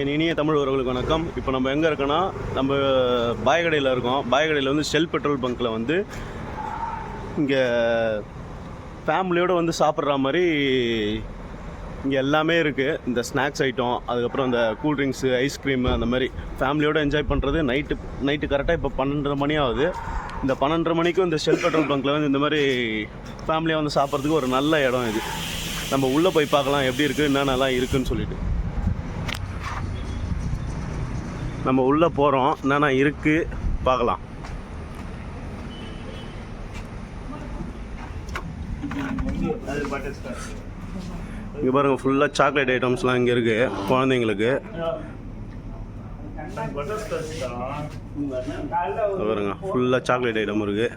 என் இனிய தமிழ் உறவுகளுக்கு வணக்கம். இப்போ நம்ம எங்கே இருக்கோன்னா நம்ம பாயகடையில் இருக்கோம். பாயகடையில் வந்து ஷெல் பெட்ரோல் பங்க்கில் வந்து இங்கே ஃபேமிலியோடு வந்து சாப்பிட்ற மாதிரி இங்கே எல்லாமே இருக்குது இந்த ஸ்நாக்ஸ் ஐட்டம் அதுக்கப்புறம் இந்த கூல்ட்ரிங்க்ஸு ஐஸ்கிரீமு அந்த மாதிரி ஃபேமிலியோடு என்ஜாய் பண்ணுறது நைட்டு நைட்டு கரெக்டாக இப்போ பன்னெண்டரை மணி ஆகுது. இந்த பன்னெண்டரை மணிக்கும் இந்த ஷெல் பெட்ரோல் பங்க்கில் வந்து இந்த மாதிரி ஃபேமிலியாக வந்து சாப்பிட்றதுக்கு ஒரு நல்ல இடம் இது. நம்ம உள்ளே போய் பார்க்கலாம் எப்படி இருக்குது என்னென்னலாம் இருக்குதுன்னு சொல்லிட்டு. நம்ம உள்ளே போகிறோம் என்னென்ன இருக்குது பார்க்கலாம். இங்கே பாருங்கள் ஃபுல்லாக சாக்லேட் ஐட்டம்ஸ்லாம் இங்கே இருக்குது குழந்தைங்களுக்கு. பாருங்க ஃபுல்லாக சாக்லேட் ஐட்டம் இருக்குது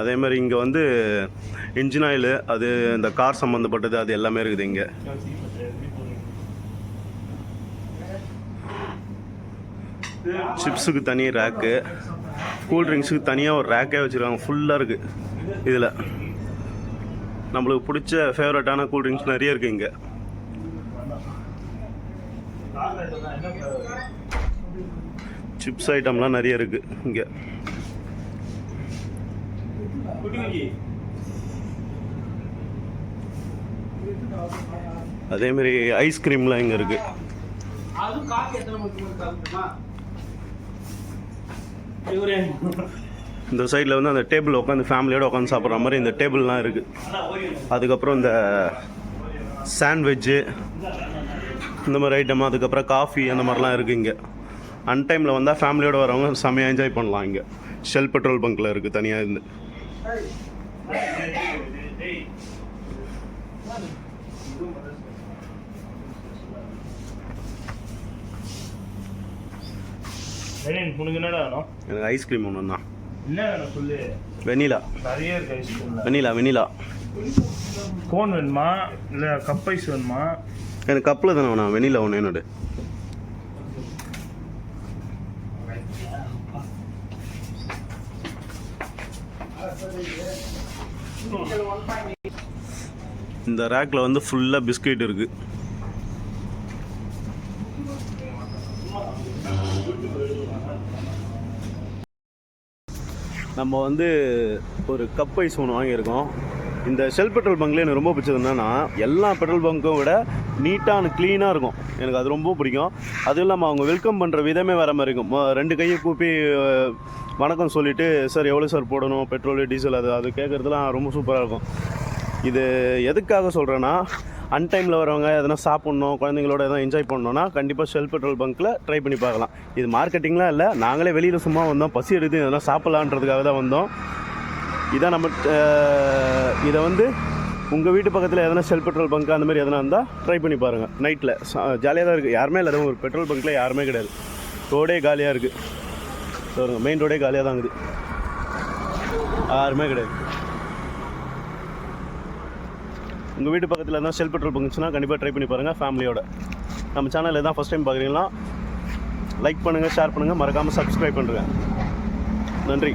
அதே மாதிரி இங்கே வந்து இன்ஜின் ஆயில் அது இந்த கார் சம்மந்தப்பட்டது அது எல்லாமே இருக்குது இங்கே. சிப்ஸுக்கு தனி ரேக்கு கூல்ட்ரிங்க்ஸுக்கு தனியாக ஒரு ரேக்கே வச்சுருக்காங்க. ஃபுல்லாக இருக்குது இதில். நம்மளுக்கு பிடிச்ச ஃபேவரட்டான கூல்ட்ரிங்க்ஸ் நிறைய இருக்குது இங்கே. சிப்ஸ் ஐட்டம்லாம் நிறைய இருக்குது இங்கே. அதேமாரி ஐஸ்கிரீம்லாம் இங்கே இருக்குது இந்த சைடில் வந்து அந்த டேபிள் உட்காந்து ஃபேமிலியோட உட்காந்து சாப்பிட்ற மாதிரி இந்த டேபிள்லாம் இருக்குது அதுக்கப்புறம் இந்த சாண்ட்விட்ஜு இந்த மாதிரி ஐட்டம் அதுக்கப்புறம் காஃபி அந்த மாதிரிலாம் இருக்குது இங்கே. அன்டைமில் வந்தால் ஃபேமிலியோட வரவங்க செம்மையாக என்ஜாய் பண்ணலாம் இங்கே. ஷெல் பெட்ரோல் பங்க்கில் இருக்குது தனியாக இருந்து. உனக்கு என்னடா வேணும்? எனக்கு ஐஸ்கிரீம் ஒன்று தான். என்ன வேணும் சொல்லு? வெனிலா நிறைய இருக்கு ஐஸ்கிரீம்ல வெனிலா வெனிலா கோன் வேணுமா? இல்லை கப் ஐஸ் வேணுமா? எனக்கு கப்பில் தானே வேணாம். வெனிலா ஒன்று என்னோட. இந்த ரேக்கில் வந்து ஃபுல்லாக பிஸ்கெட் இருக்குது நம்ம வந்து ஒரு கப் ஐஸ் ஒன்று வாங்கியிருக்கோம். இந்த ஷெல் பெட்ரோல் பங்க்ல எனக்கு ரொம்ப பிடிச்சது என்னென்னா எல்லா பெட்ரோல் பங்க்கும் விட நீட்டாக அண்ட் க்ளீனாக இருக்கும். எனக்கு அது ரொம்ப பிடிக்கும். அதுவும் இல்லாமல் அவங்க வெல்கம் பண்ணுற விதமே வேறு மாதிரி இருக்கும். ரெண்டு கையை கூப்பி வணக்கம் சொல்லிவிட்டு சார் எவ்வளோ சார் போடணும்? பெட்ரோல் டீசல் அது அது கேட்குறதுலாம் ரொம்ப சூப்பராக இருக்கும். இது எதுக்காக சொல்கிறேன்னா அன்டைமில் வரவங்க எதனா சாப்பிட்ணும் குழந்தைங்களோட எதனா என்ஜாய் பண்ணணும்னா கண்டிப்பாக ஷெல் பெட்ரோல் பங்க்கில் ட்ரை பண்ணி பார்க்கலாம். இது மார்க்கெட்டிங்லாம் இல்லை நாங்களே வெளியில் சும்மா வந்தோம் பசி எடுத்து எதனா சாப்பிட்லான்றதுக்காக தான் வந்தோம். இதான் நம்ம இதை வந்து உங்கள் வீட்டு பக்கத்தில் எதனா செல் பெட்ரோல் பங்க் அந்த மாதிரி எதனா இருந்தால் ட்ரை பண்ணி பாருங்கள் நைட்டில் ஜாலியாக தான் இருக்குது யாருமே இல்லை ஒரு பெட்ரோல் பங்க்கில் யாருமே கிடையாது. ரோடே காலியாக இருக்குது மெயின் ரோடே காலியாக தான் இருக்குது. யாருமே கிடையாது. உங்கள் வீட்டு பக்கத்தில் இருந்தால் ஷெல் பெட்ரோல் பங்குச்சுன்னா கண்டிப்பாக ட்ரை பண்ணி பாருங்கள் ஃபேமிலியோட நம்ம சேனல் தான் ஃபஸ்ட் டைம் பார்க்குறீங்களா லைக் பண்ணுங்கள் ஷேர் பண்ணுங்கள் மறக்காமல் சப்ஸ்கிரைப் பண்ணுறேன் நன்றி.